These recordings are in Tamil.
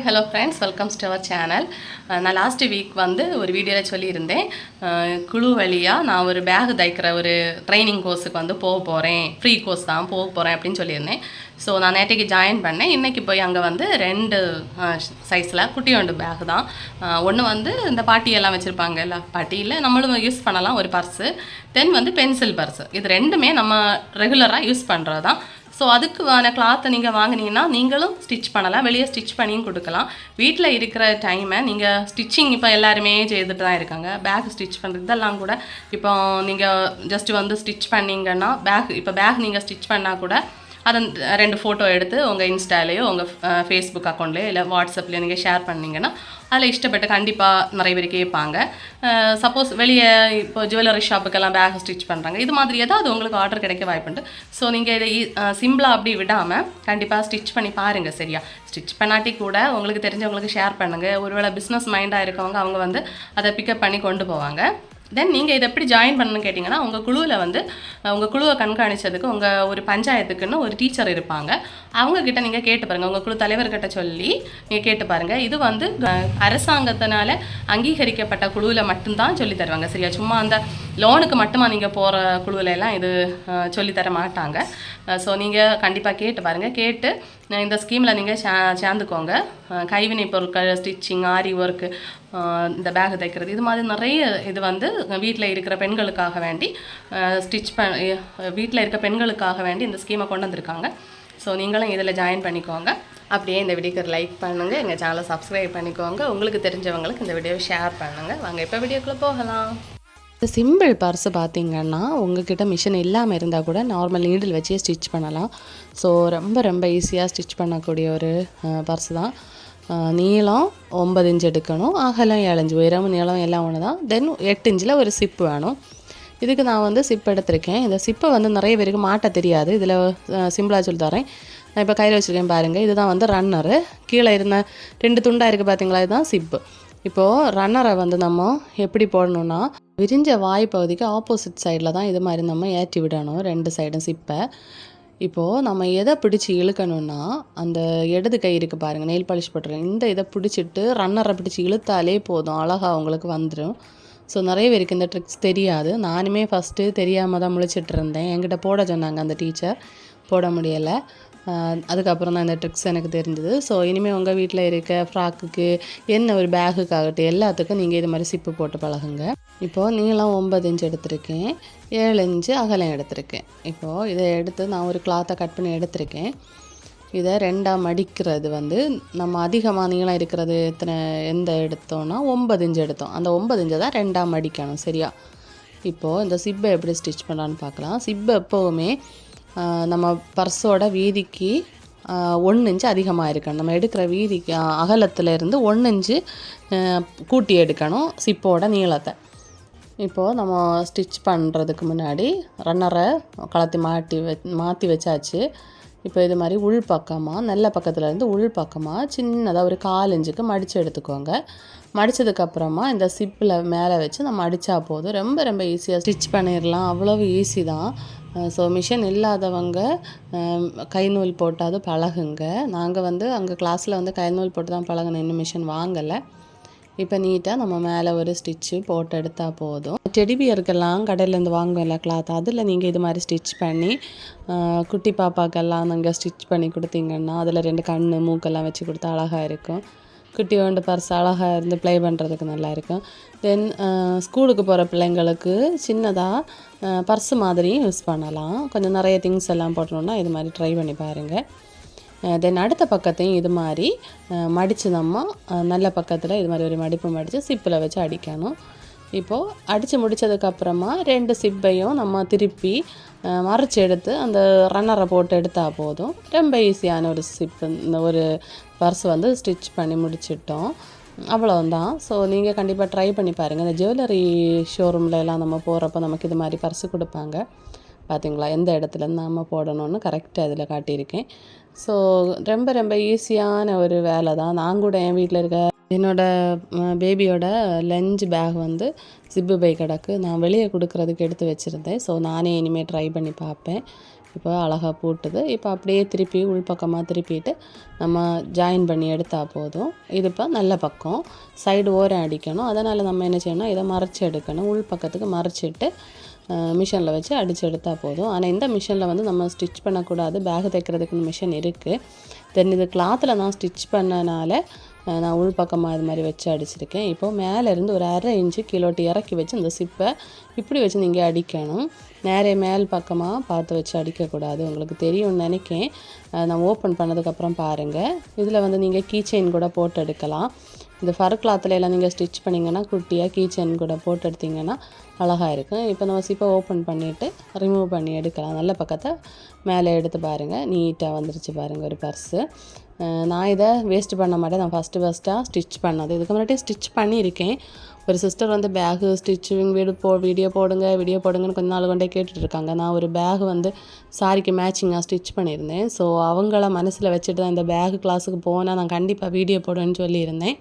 Hi hello friends welcomes to our channel நான் லாஸ்ட் வீக் வந்து ஒரு வீடியோவில் சொல்லியிருந்தேன். Uh, குழு வழியாக நான் ஒரு பேக் தைக்கிற ஒரு ட்ரைனிங் கோர்ஸுக்கு வந்து போக போகிறேன் ஃப்ரீ கோர்ஸ் தான் போக போகிறேன் அப்படின்னு சொல்லியிருந்தேன். ஸோ நான் நேற்றைக்கு ஜாயின் பண்ணேன். இன்றைக்கி போய் அங்கே வந்து ரெண்டு uh, சைஸில் குட்டி குட்டியோண்டு பேக் தான். Uh, ஒன்று வந்து இந்த பாட்டியெல்லாம் வச்சுருப்பாங்க எல்லா பாட்டியில் நம்மளும் யூஸ் பண்ணலாம் ஒரு பர்ஸு தென் வந்து பென்சில் பர்ஸு இது ரெண்டுமே நம்ம ரெகுலராக யூஸ் பண்ணுறது தான் ஸோ அதுக்கான கிளாத்தை நீங்கள் வாங்குனீங்கன்னா நீங்களும் ஸ்டிச் பண்ணலாம். வெளியே ஸ்டிச் பண்ணியும் கொடுக்கலாம். வீட்டில் இருக்கிற டைமை நீங்கள் ஸ்டிச்சிங் இப்போ எல்லாருமே செய்துட்டு தான் இருக்காங்க. பேக் ஸ்டிச் பண்ணுறது இதெல்லாம் கூட இப்போ நீங்கள் ஜஸ்ட் வந்து ஸ்டிச் பண்ணிங்கன்னா பேக் இப்போ பேக் நீங்கள் ஸ்டிச் பண்ணால் கூட அதை ரெண்டு ஃபோட்டோ எடுத்து உங்கள் இன்ஸ்டாலேயோ உங்கள் ஃபேஸ்புக் அக்கௌண்ட்லேயோ இல்லை வாட்ஸ்அப்லேயோ நீங்கள் ஷேர் பண்ணீங்கன்னா அதில் இஷ்டப்பட்டு கண்டிப்பாக நிறைய பேர் கேட்பாங்க. சப்போஸ் வெளியே இப்போ ஜுவல்லரி ஷாப்புக்கெல்லாம் பேக் ஸ்டிச் பண்ணுறாங்க இது மாதிரி ஏதாவது உங்களுக்கு ஆர்டர் கிடைக்க வாய்ப்புண்டு. ஸோ நீங்கள் இதை சிம்பிளாக அப்படி விடாமல் கண்டிப்பாக ஸ்டிச் பண்ணி பாருங்கள் சரியா. ஸ்டிச் பண்ணாட்டி கூட உங்களுக்கு தெரிஞ்சவங்களுக்கு ஷேர் பண்ணுங்கள் ஒருவேளை பிஸ்னஸ் மைண்டாக இருக்கவங்க அவங்க வந்து அதை பிக்கப் பண்ணி கொண்டு போவாங்க. தென் நீங்கள் இதை எப்படி ஜாயின் பண்ணணும்னு கேட்டிங்கன்னா உங்கள் குழுவில் வந்து உங்கள் குழுவை கண்காணிச்சதுக்கு உங்கள் ஒரு பஞ்சாயத்துக்குன்னு ஒரு டீச்சர் இருப்பாங்க. அவங்கக்கிட்ட நீங்கள் கேட்டு பாருங்கள் உங்கள் குழு தலைவர்கிட்ட சொல்லி நீங்கள் கேட்டு பாருங்கள் இது வந்து அரசாங்கத்தினால் அரசாங்கத்தினால அங்கீகரிக்கப்பட்ட குழுவில் மட்டும்தான் சொல்லி தருவாங்க. சரியா? சும்மா அந்த லோனுக்கு மட்டுமா நீங்கள் போகிற குழுவில் எல்லாம் இது சொல்லித்தர தர மாட்டாங்க. ஸோ நீங்கள் கண்டிப்பாக கேட்டு பாருங்கள் கேட்டு இந்த ஸ்கீமில் நீங்கள் சே சேர்ந்துக்கோங்க. கைவினை பொருட்கள் ஸ்டிச்சிங் ஆரி ஒர்க்கு இந்த பேக் தைக்கிறது. இது மாதிரி நிறைய இது வந்து வீட்டில் இருக்கிற பெண்களுக்காக வேண்டி ஸ்டிச் ப வீட்டில் இருக்க பெண்களுக்காக வேண்டி இந்த ஸ்கீமை கொண்டு வந்திருக்காங்க. ஸோ நீங்களும் இதில் ஜாயின் பண்ணிக்கோங்க. அப்படியே இந்த வீடியோக்கு லைக் பண்ணுங்கள் எங்கள் சேனலை சப்ஸ்கிரைப் பண்ணிக்கோங்க. உங்களுக்கு தெரிஞ்சவங்களுக்கு இந்த வீடியோவை ஷேர் பண்ணுங்கள் வாங்க இப்போ வீடியோக்குள்ளே போகலாம். இந்த சிம்பிள் பர்ஸு பார்த்தீங்கன்னா உங்ககிட்ட மிஷின் இல்லாமல் இருந்தால் கூட நார்மல் நீடில் வச்சே ஸ்டிச் பண்ணலாம். ஸோ ரொம்ப ரொம்ப ஈஸியாக ஸ்டிச் பண்ணக்கூடிய ஒரு பர்ஸ் தான். நீளம் ஒன்பது இன்ச் எடுக்கணும். அகலம் ஏழஞ்சு உயரம் நீளம் எல்லாம் ஒன்று தான் தென் எட்டு இன்ச்சில் ஒரு சிப் வேணும். இதுக்கு நான் வந்து சிப் எடுத்திருக்கேன். இந்த சிப்பை வந்து நிறைய பேருக்கு மாட்ட தெரியாது. இதில் சிம்பிளாக சொல்லி தரேன். நான் இப்போ கையில் வச்சுருக்கேன் பாருங்கள் இதுதான் வந்து ரன்னரு கீழே இருந்த ரெண்டு துண்டாக இருக்குது பார்த்தீங்களா இதுதான் சிப்பு இப்போது ரன்னரை வந்து நம்ம எப்படி போடணும்னா விரிஞ்ச வாய் பகுதிக்கு ஆப்போசிட் சைடில் தான் இது மாதிரி நம்ம ஏற்றி விடணும். ரெண்டு சைடும் சிப்பை. இப்போது நம்ம எதை பிடிச்சி இழுக்கணும்னா அந்த இடது கை இருக்குது பாருங்கள் நெயில் பாலிஷ் போட்டுருங்க இந்த இதை பிடிச்சிட்டு ரன்னரை பிடிச்சி இழுத்தாலே போதும் அழகாக அவங்களுக்கு வந்துடும் ஸோ நிறைய பேருக்கு இந்த ட்ரிக்ஸ் தெரியாது. நானுமே ஃபஸ்ட்டு தெரியாமல் தான் முழிச்சிட்டு இருந்தேன். என்கிட்ட போட சொன்னாங்க அந்த டீச்சர் போட முடியலை. அதுக்கப்புறம் தான் இந்த ட்ரிக்ஸ் எனக்கு தெரிஞ்சது. ஸோ இனிமேல் உங்கள் வீட்டில் இருக்க ஃப்ராக்குக்கு என்ன ஒரு பேகுக்காகட்டும் எல்லாத்துக்கும் நீங்கள் இது மாதிரி சிப்பு போட்டு பழகுங்க. இப்போது நீளம் ஒன்பது இன்ச் எடுத்திருக்கேன். ஏழு இன்ச்சு அகலம் எடுத்திருக்கேன். இப்போது இதை எடுத்து நான் ஒரு கிளாத்தை கட் பண்ணி எடுத்திருக்கேன். இதை ரெண்டாக மடிக்கிறது வந்து நம்ம அதிகமாக நீளம் இருக்கிறது எத்தனை எந்த எடுத்தோம்னா ஒன்பது இன்ச் எடுத்தோம். அந்த ஒம்பது இன்ச்சை தான் ரெண்டாக மடிக்கணும் சரியா? இப்போது இந்த சிப்பை எப்படி ஸ்டிச் பண்ணலான்னு பார்க்கலாம். சிப்பை எப்போவுமே நம்ம பர்ஸோட வீதிக்கு ஒன்று இன்ச்சு அதிகமாக இருக்கணும் நம்ம எடுக்கிற வீதிக்கு அகலத்தில் இருந்து ஒன்று இன்ச்சு கூட்டி எடுக்கணும் சிப்போட நீளத்தை. இப்போது நம்ம ஸ்டிச் பண்ணுறதுக்கு முன்னாடி ரன்னரை கலத்தி மாட்டி வ மாற்றி வச்சாச்சு. இப்போ இது மாதிரி உள் பக்கமாக நல்ல பக்கத்துலேருந்து உள் பக்கமாக சின்னதாக ஒரு கால் இஞ்சுக்கு மடித்து எடுத்துக்கோங்க. மடித்ததுக்கப்புறமா இந்த சிப்பில் மேலே வச்சு நம்ம அடித்தா போதும். ரொம்ப ரொம்ப ஈஸியாக ஸ்டிச் பண்ணிடலாம். அவ்வளவு ஈஸி தான். ஸோ மிஷின் இல்லாதவங்க கை நூல் போட்டாவது பழகுங்க. நாங்கள் வந்து அங்கே கிளாஸில் வந்து கை நூல் போட்டு தான் பழகணும் இன்னும் மிஷின் வாங்கலை. இப்போ நீட்டாக நம்ம மேலே ஒரு ஸ்டிச்சு போட்டு எடுத்தால் போதும். டெடிபியருக்கெல்லாம் கடையிலேருந்து வாங்குவோம்ல கிளாத் அதில் நீங்கள் இது மாதிரி ஸ்டிச் பண்ணி குட்டி பாப்பாக்கெல்லாம் நீங்கள் ஸ்டிச் பண்ணி கொடுத்தீங்கன்னா அதில் ரெண்டு கண் மூக்கெல்லாம் வச்சு கொடுத்தா அழகாக இருக்கும். குட்டி ஓண்டு பர்ஸ் அழகாக இருந்து ப்ளே பண்ணுறதுக்கு நல்லா இருக்கும். தென் ஸ்கூலுக்கு போகிற பிள்ளைங்களுக்கு சின்னதாக பர்ஸ் மாதிரியும் யூஸ் பண்ணலாம். கொஞ்சம் நிறைய திங்ஸ் எல்லாம் போட்டணுன்னா இது மாதிரி ட்ரை பண்ணி பாருங்கள் தென் அடுத்த பக்கத்தையும் இது மாதிரி மடித்து நம்ம நல்ல பக்கத்தில் இது மாதிரி ஒரு மடிப்பு மடித்து சிப்பில் வச்சு அடிக்கணும். இப்போது அடித்து முடித்ததுக்கப்புறமா ரெண்டு சிப்பையும் நம்ம திருப்பி மறைச்சி எடுத்து அந்த ரன்னரை போட்டு எடுத்தால் போதும். ரொம்ப ஈஸியான ஒரு சிப்பு இந்த ஒரு பர்ஸ் வந்து ஸ்டிச் பண்ணி முடிச்சிட்டோம். அவ்வளோந்தான் ஸோ நீங்கள் கண்டிப்பாக ட்ரை பண்ணி பாருங்கள் இந்த ஜுவல்லரி ஷோரூம்லலாம் எல்லாம் நம்ம போகிறப்ப நமக்கு இது மாதிரி பர்ஸு கொடுப்பாங்க. பார்த்தீங்களா எந்த இடத்துல நம்ம போடணும்னு கரெக்டாக இதில் காட்டியிருக்கேன். ஸோ ரொம்ப ரொம்ப ஈஸியான ஒரு வேலை தான். நான் கூட என் வீட்டில் இருக்க என்னோட பேபியோட லஞ்ச் பேக் வந்து ஜிப்பு பை கிடக்கு. நான் வெளியே கொடுக்குறதுக்கு எடுத்து வச்சுருந்தேன். ஸோ நானே இனிமேல் ட்ரை பண்ணி பார்ப்பேன் இப்போ அழகாக பூட்டுது. இப்போ அப்படியே திருப்பி உள்பக்கமாக திருப்பிட்டு நம்ம ஜாயின் பண்ணி எடுத்தால் போதும். இது இப்போ நல்ல பக்கம். சைடு ஓரம் அடிக்கணும். அதனால் நம்ம என்ன செய்யணும் இதை மறைச்சி எடுக்கணும். உள்பக்கத்துக்கு மறைச்சிட்டு மிஷினில் வச்சு அடித்து எடுத்தால் போதும். ஆனால் இந்த மிஷினில் வந்து நம்ம ஸ்டிச் பண்ணக்கூடாது. பேக் தைக்கிறதுக்குன்னு மிஷின் இருக்குது தென் இது கிளாத்தில் நான் ஸ்டிச் பண்ணனால நான் உள் பக்கமாக இது மாதிரி வச்சு அடிச்சிருக்கேன். இப்போது மேலேருந்து ஒரு அரை இன்ச்சு கிலோட்டி இறக்கி வச்சு இந்த சிப்பை இப்படி வச்சு நீங்கள் அடிக்கணும். நேரே மேல் பக்கமாக பார்த்து வச்சு அடிக்கக்கூடாது. உங்களுக்கு தெரியும்னு நினைக்கேன். நான் ஓப்பன் பண்ணதுக்கப்புறம் பாருங்கள் இதில் வந்து நீங்கள் கீ செயின் கூட போட்டு எடுக்கலாம். இந்த ஃபர் கிளாத்தில் எல்லாம் நீங்கள் ஸ்டிச் பண்ணிங்கன்னா குட்டியாக கீச்சன் கூட போட்டு எடுத்திங்கன்னா அழகாக இருக்கும் இப்போ நம்ம சிப்பை ஓப்பன் பண்ணிவிட்டு ரிமூவ் பண்ணி எடுக்கலாம். நல்ல பக்கத்தை மேலே எடுத்து பாருங்கள் நீட்டாக வந்துருச்சு பாருங்கள் ஒரு பர்ஸு நான் இதை வேஸ்ட் பண்ண மாட்டேன். நான் ஃபஸ்ட்டு ஃபஸ்ட்டாக ஸ்டிச் பண்ணது. இதுக்கு முன்னாடி ஸ்டிச் பண்ணியிருக்கேன். ஒரு சிஸ்டர் வந்து பேகு ஸ்டிச்சிங் வீடு போ வீடியோ போடுங்க வீடியோ போடுங்கன்னு கொஞ்ச நாள் கொண்டே கேட்டுட்டு இருக்காங்க. நான் ஒரு பேக் வந்து சாரிக்கு மேட்சிங்காக ஸ்டிச் பண்ணியிருந்தேன். ஸோ அவங்கள மனசில் வச்சுட்டு தான் இந்த பேகு கிளாஸுக்கு போனால் நான் கண்டிப்பாக வீடியோ போடுவேன்னு சொல்லியிருந்தேன்.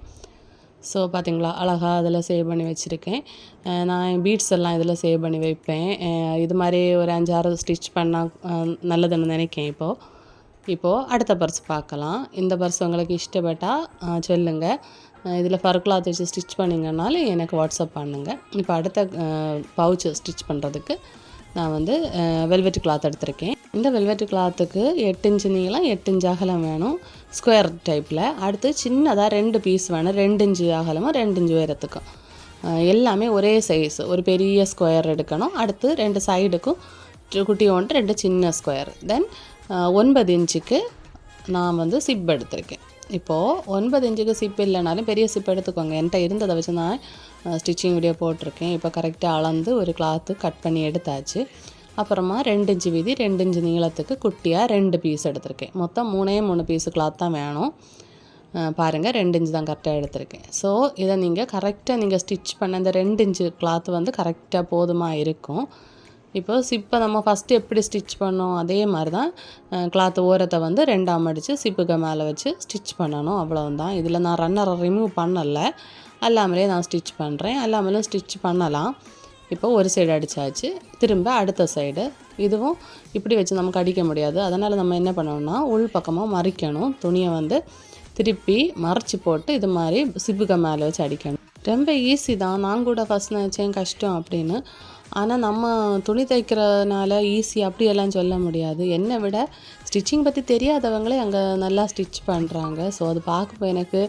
ஸோ பார்த்தீங்களா அழகாக அதில் சேவ் பண்ணி வச்சுருக்கேன். நான் பீட்ஸ் எல்லாம் இதில் சேவ் பண்ணி வைப்பேன். இது மாதிரி ஒரு அஞ்சாறு ஸ்டிச் பண்ணால் நல்லதுன்னு நினைக்கேன் இப்போது இப்போது அடுத்த பர்ஸ் பார்க்கலாம். இந்த பர்ஸ் உங்களுக்கு இஷ்டப்பட்டால் சொல்லுங்கள் இதில் ஃபர் கிளாத் வச்சு ஸ்டிச் பண்ணிங்கனாலும் எனக்கு வாட்ஸ்அப் பண்ணுங்கள் இப்போ அடுத்த பவுச்சு ஸ்டிச் பண்ணுறதுக்கு நான் வந்து வெல்வெட் கிளாத் எடுத்திருக்கேன். இந்த வெல்வெட் கிளாத்துக்கு எட்டு இன்ச்சு நீளம் எட்டு இன்ச்சு அகலம் வேணும். ஸ்கொயர் டைப்பில் அடுத்து சின்னதாக ரெண்டு பீஸ் வேணும். ரெண்டு இன்ச்சு அகலமும் ரெண்டு இன்ச்சு உயரத்துக்கும். எல்லாமே ஒரே சைஸ் ஒரு பெரிய ஸ்கொயர் எடுக்கணும். அடுத்து ரெண்டு சைடுக்கும் குட்டி ஒன்று ரெண்டு சின்ன ஸ்கொயர் தென் ஒன்பது இன்ச்சுக்கு நான் வந்து சிப் எடுத்திருக்கேன். இப்போது ஒன்பது இன்ச்சுக்கு சிப் இல்லைனாலும் பெரிய சிப் எடுத்துக்கோங்க. என்கிட்ட இருந்ததை வச்சு நான் ஸ்டிச்சிங் வீடியோ போட்டிருக்கேன். இப்போ கரெக்டாக அளந்து ஒரு கிளாத்து கட் பண்ணி எடுத்தாச்சு. அப்புறமா ரெண்டு இன்ச்சு வீதி ரெண்டு இன்ச்சு நீளத்துக்கு குட்டியாக ரெண்டு பீஸ் எடுத்திருக்கேன். மொத்தம் மூணே மூணு பீஸு கிளாத் தான் வேணும். பாருங்கள் ரெண்டு இன்ச்சு தான் கரெக்டாக எடுத்திருக்கேன். ஸோ இதை நீங்கள் கரெக்டாக நீங்கள் ஸ்டிச் பண்ண இந்த ரெண்டு இன்ச்சு கிளாத் வந்து கரெக்டாக போதுமாக இருக்கும். இப்போ சிப்பை நம்ம ஃபஸ்ட்டு எப்படி ஸ்டிச் பண்ணோம்? அதே மாதிரி தான் கிளாத் ஓரத்தை வந்து ரெண்டாம் அடித்து சிப்புக்கு மேலே வச்சு ஸ்டிச் பண்ணணும். அவ்வளோதான் இதில் நான் ரன்னரை ரிமூவ் பண்ணலை. அல்லாமலே நான் ஸ்டிச் பண்ணுறேன் அல்லாமலும் ஸ்டிச் பண்ணலாம். இப்போ ஒரு சைடு அடித்தாச்சு திரும்ப அடுத்த சைடு இதுவும் இப்படி வச்சு நமக்கு அடிக்க முடியாது. அதனால் நம்ம என்ன பண்ணணும்னா உள் பக்கமாக மறிக்கணும். துணியை வந்து திருப்பி மறைச்சி போட்டு இது மாதிரி சிப்புக்க மேலே வச்சு அடிக்கணும். ரொம்ப ஈஸி தான். நான் கூட ஃபஸ்ட் நினச்சேன் கஷ்டம் அப்படின்னு. ஆனால் நம்ம துணி தைக்கிறனால ஈஸி அப்படியெல்லாம் சொல்ல முடியாது. என்னை விட ஸ்டிச்சிங் பற்றி தெரியாதவங்களே அங்கே நல்லா ஸ்டிச் பண்ணுறாங்க ஸோ அது பார்க்கப்போ எனக்கு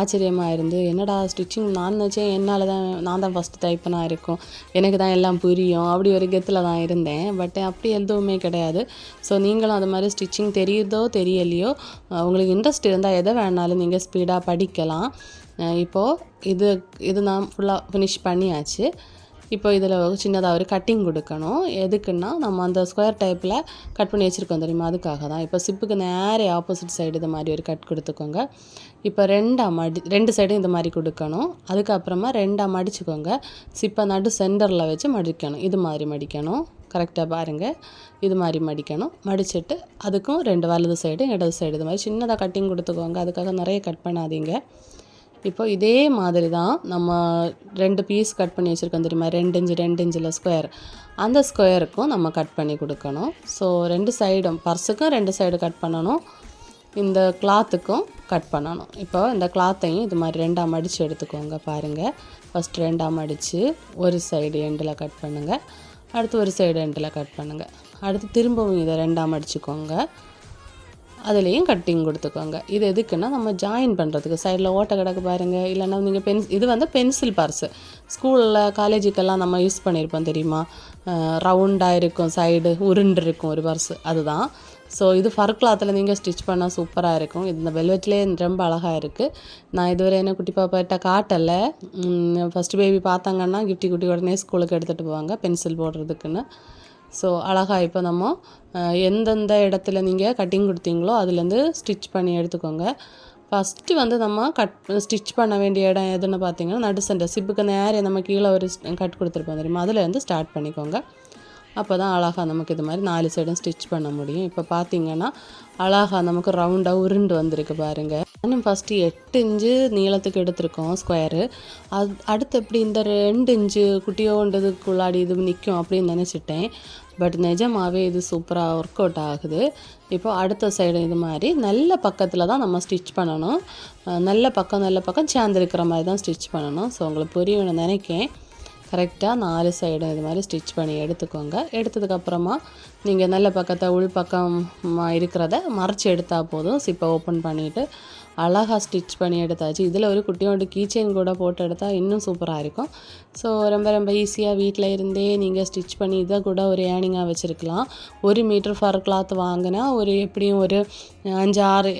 ஆச்சரியமாக இருந்து என்னடா ஸ்டிச்சிங் நான் நினச்சேன் என்னால் தான் நான் தான் ஃபஸ்ட்டு தைப்பனாக இருக்கும். எனக்கு தான் எல்லாம் புரியும். அப்படி ஒரு கெத்தில் தான் இருந்தேன். பட் அப்படி எதுவுமே கிடையாது. ஸோ நீங்களும் அது மாதிரி ஸ்டிச்சிங் தெரியுதோ தெரியலையோ உங்களுக்கு இன்ட்ரெஸ்ட் இருந்தால் எதை வேணாலும் நீங்கள் ஸ்பீடாக படிக்கலாம். இப்போது இது இது நான் ஃபுல்லாக ஃபினிஷ் பண்ணியாச்சு. இப்போ இதில் சின்னதாக ஒரு கட்டிங் கொடுக்கணும். எதுக்குன்னா நம்ம அந்த ஸ்கொயர் டைப்பில் கட் பண்ணி வச்சுருக்கோம் தெரியுமா? அதுக்காக தான். இப்போ சிப்புக்கு நேரே ஆப்போசிட் சைடு இது மாதிரி ஒரு கட் கொடுத்துக்கோங்க. இப்போ ரெண்டாக மடி ரெண்டு சைடும் இந்த மாதிரி கொடுக்கணும். அதுக்கப்புறமா ரெண்டாக மடிச்சுக்கோங்க. சிப்பை நடு சென்டரில் வச்சு மடிக்கணும். இது மாதிரி மடிக்கணும். கரெக்டாக பாருங்கள் இது மாதிரி மடிக்கணும். மடிச்சிட்டு அதுக்கும் ரெண்டு வலது சைடு இடது சைடு இது மாதிரி சின்னதாக கட்டிங் கொடுத்துக்கோங்க. அதுக்காக நிறைய கட் பண்ணாதீங்க. இப்போ இதே மாதிரி தான் நம்ம ரெண்டு பீஸ் கட் பண்ணி வச்சுருக்கோம் தெரியுமா? ரெண்டு இன்ச்சு ரெண்டு இன்ச்சில் ஸ்கொயர் அந்த ஸ்கொயருக்கும் நம்ம கட் பண்ணி கொடுக்கணும். ஸோ ரெண்டு சைடும் பர்ஸுக்கும் ரெண்டு சைடு கட் பண்ணணும். இந்த கிளாத்துக்கும் கட் பண்ணணும். இப்போ இந்த கிளாத்தையும் இது மாதிரி ரெண்டாக மடித்து எடுத்துக்கோங்க பாருங்கள் ஃபஸ்ட் ரெண்டாக மடித்து ஒரு சைடு எண்டில் கட் பண்ணுங்கள் அடுத்து ஒரு சைடு எண்டில் கட் பண்ணுங்கள் அடுத்து திரும்பவும் இதை ரெண்டாக மடிச்சுக்கோங்க அதுலேயும் கட்டிங் கொடுத்துக்கோங்க. இது எதுக்குன்னா நம்ம ஜாயின் பண்ணுறதுக்கு சைடில் ஓட்டை கிடக்கு பாருங்கள் இல்லைன்னா நீங்கள் பென்ஸ் இது வந்து பென்சில் பர்ஸு ஸ்கூலில் காலேஜுக்கெல்லாம் நம்ம யூஸ் பண்ணியிருப்போம் தெரியுமா? ரவுண்டாக இருக்கும் சைடு உருண்டு இருக்கும் ஒரு பர்ஸு அதுதான். ஸோ இது ஃபர் கிளாத்தில் நீங்கள் ஸ்டிச் பண்ணால் சூப்பராக இருக்கும். இது இந்த வெல்வெட்லேயே ரொம்ப அழகாக இருக்குது நான் இதுவரை என்ன குட்டி பாப்பாட்ட காட்டலை. ஃபஸ்ட்டு பேபி பார்த்தாங்கன்னா கிஃப்டி குட்டி உடனே ஸ்கூலுக்கு எடுத்துகிட்டு போவாங்க பென்சில் போடுறதுக்குன்னு. ஸோ அழகாக இப்போ நம்ம எந்தெந்த இடத்துல நீங்கள் கட்டிங் கொடுத்தீங்களோ அதுலேருந்து ஸ்டிச் பண்ணி எடுத்துக்கோங்க. ஃபஸ்ட்டு வந்து நம்ம கட் ஸ்டிச் பண்ண வேண்டிய இடம் எதுன்னு பார்த்தீங்கன்னா நடு சென்டர் சிப்புக்கு நேரே நம்ம கீழே ஒரு கட் கொடுத்துருப்போம் தெரியுமா? அதில் ஸ்டார்ட் பண்ணிக்கோங்க. அப்போ தான் அழகாக நமக்கு இது மாதிரி நாலு சைடும் ஸ்டிச் பண்ண முடியும். இப்போ பார்த்தீங்கன்னா அழகாக நமக்கு ரவுண்டாக உருண்டு வந்திருக்கு பாருங்கள் இன்னும் ஃபஸ்ட்டு எட்டு இன்ச்சு நீளத்துக்கு எடுத்திருக்கோம் ஸ்கொயரு அது அடுத்து எப்படி இந்த ரெண்டு இன்ச்சு குட்டியோண்டதுக்குள்ளாடி இது நிற்கும் அப்படின்னு நினச்சிட்டேன். பட் நிஜமாகவே இது சூப்பராக ஒர்க் அவுட் ஆகுது. இப்போ அடுத்த சைடு இது மாதிரி நல்ல பக்கத்தில் தான் நம்ம ஸ்டிச் பண்ணணும். நல்ல பக்கம் நல்ல பக்கம் சேர்ந்துருக்கிற மாதிரி தான் ஸ்டிச் பண்ணணும். ஸோ உங்களுக்கு புரியும்னு நினைக்கேன். கரெக்டாக நாலு சைடும் இது மாதிரி ஸ்டிச் பண்ணி எடுத்துக்கோங்க. எடுத்ததுக்கப்புறமா நீங்கள் நல்ல பக்கத்தை உள் பக்கம் இருக்கிறத மறைச்சி எடுத்தால் போதும். சிப்பை ஓப்பன் பண்ணிவிட்டு அழகாக ஸ்டிச் பண்ணி எடுத்தாச்சு. இதில் ஒரு குட்டியோண்டு கீச்செயின் கூட போட்டு எடுத்தால் இன்னும் சூப்பராக இருக்கும். ஸோ ரொம்ப ரொம்ப ஈஸியாக வீட்டில் இருந்தே நீங்கள் ஸ்டிச் பண்ணி இதை கூட ஒரு ஏர்னிங்காக வச்சுருக்கலாம். ஒரு மீட்டர் ஃபர் கிளாத் வாங்கினா ஒரு எப்படியும் ஒரு அஞ்சாறு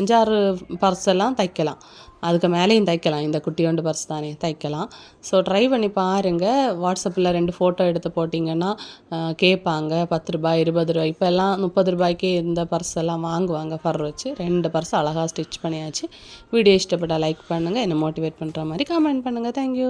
அஞ்சாறு பர்ஸ் எல்லாம் தைக்கலாம். அதுக்கு மேலேயும் தைக்கலாம். இந்த குட்டியோண்டு பர்ஸ் தானே தைக்கலாம். ஸோ ட்ரை பண்ணி பாருங்கள் வாட்ஸ்அப்பில் ரெண்டு ஃபோட்டோ எடுத்து போட்டிங்கன்னா கேட்பாங்க. பத்து ரூபாய் இருபது ரூபாய் இப்போ எல்லாம் முப்பது ரூபாய்க்கே இந்த பர்ஸ் எல்லாம் வாங்குவாங்க. ஃபர் வச்சு ரெண்டு பர்ஸ் அழகாக ஸ்டிச் பண்ணியாச்சு. வீடியோ இஷ்டப்பட்டால் லைக் பண்ணுங்கள் என்னை மோட்டிவேட் பண்ணுற மாதிரி கமெண்ட் பண்ணுங்கள் தேங்க்யூ